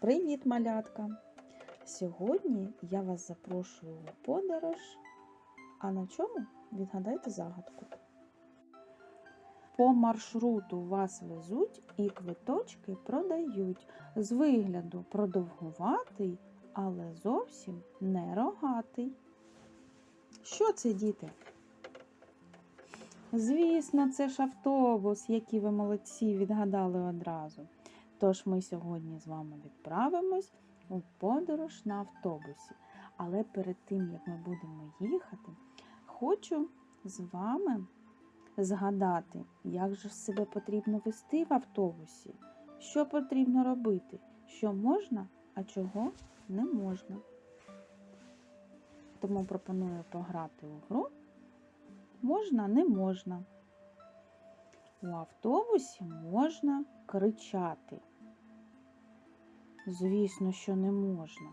Привіт, малятка! Сьогодні я вас запрошую у подорож. А на чому? Відгадайте загадку. По маршруту вас везуть і квиточки продають. З вигляду продовгуватий, але зовсім не рогатий. Що це, діти? Звісно, це ж автобус, який ви молодці відгадали одразу. Тож ми сьогодні з вами відправимось у подорож на автобусі. Але перед тим, як ми будемо їхати, хочу з вами згадати, як же себе потрібно вести в автобусі, що потрібно робити, що можна, а чого не можна. Тому пропоную пограти у гру. Можна, не можна. У автобусі можна кричати. Звісно, що не можна.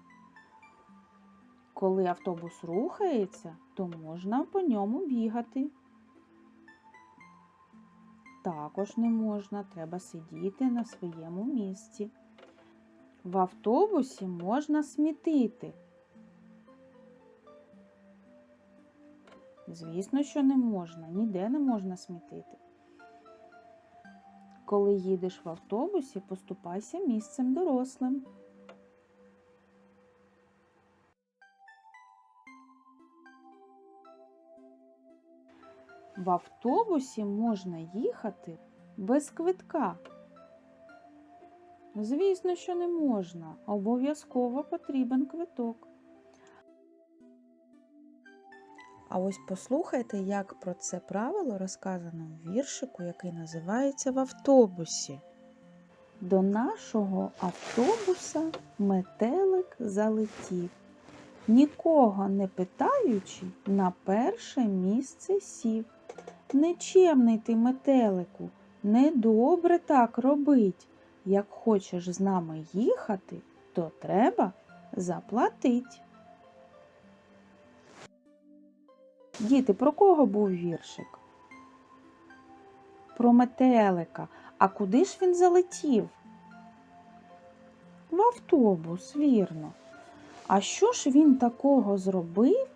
Коли автобус рухається, то можна по ньому бігати. Також не можна, треба сидіти на своєму місці. В автобусі можна смітити. Звісно, що не можна, ніде не можна смітити. Коли їдеш в автобусі, поступайся місцем дорослим. В автобусі можна їхати без квитка. Звісно, що не можна. Обов'язково потрібен квиток. А ось послухайте, як про це правило розказано в віршику, який називається в автобусі. До нашого автобуса метелик залетів, нікого не питаючи, на перше місце сів. Нечемний ти, метелику, недобре так робить. Як хочеш з нами їхати, то треба заплатить. Діти, про кого був віршик? Про метелика. А куди ж він залетів? В автобус, вірно. А що ж він такого зробив,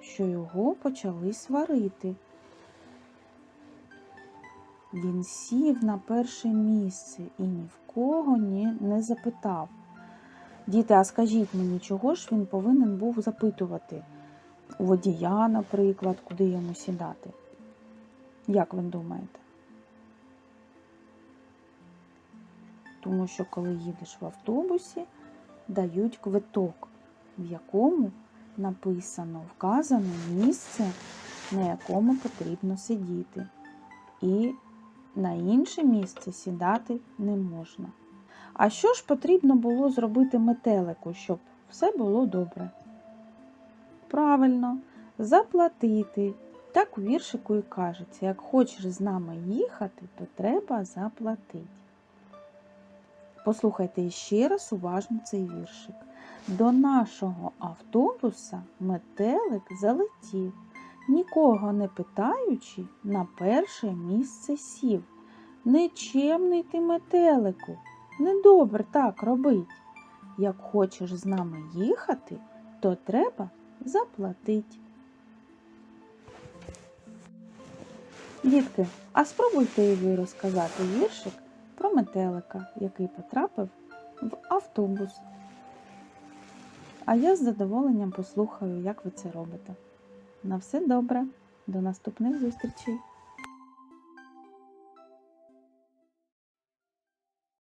що його почали сварити? Він сів на перше місце і ні в кого ні не запитав. Діти, а скажіть мені, чого ж він повинен був запитувати? Водія, наприклад, куди йому сідати. Як ви думаєте? Тому що коли їдеш в автобусі, дають квиток, в якому написано вказане місце, на якому потрібно сидіти. І на інше місце сідати не можна. А що ж потрібно було зробити метелику, щоб все було добре? Правильно, заплатити. Так у віршику і кажеться, як хочеш з нами їхати, то треба заплатити. Послухайте ще раз уважно цей віршик. До нашого автобуса метелик залетів, нікого не питаючи, на перше місце сів. Нечемний ти метелику, недобре так робить. Як хочеш з нами їхати, то треба заплатить. Дітки, а спробуйте і ви розказати віршик про метелика, який потрапив в автобус. А я з задоволенням послухаю, як ви це робите. На все добре, до наступних зустрічей!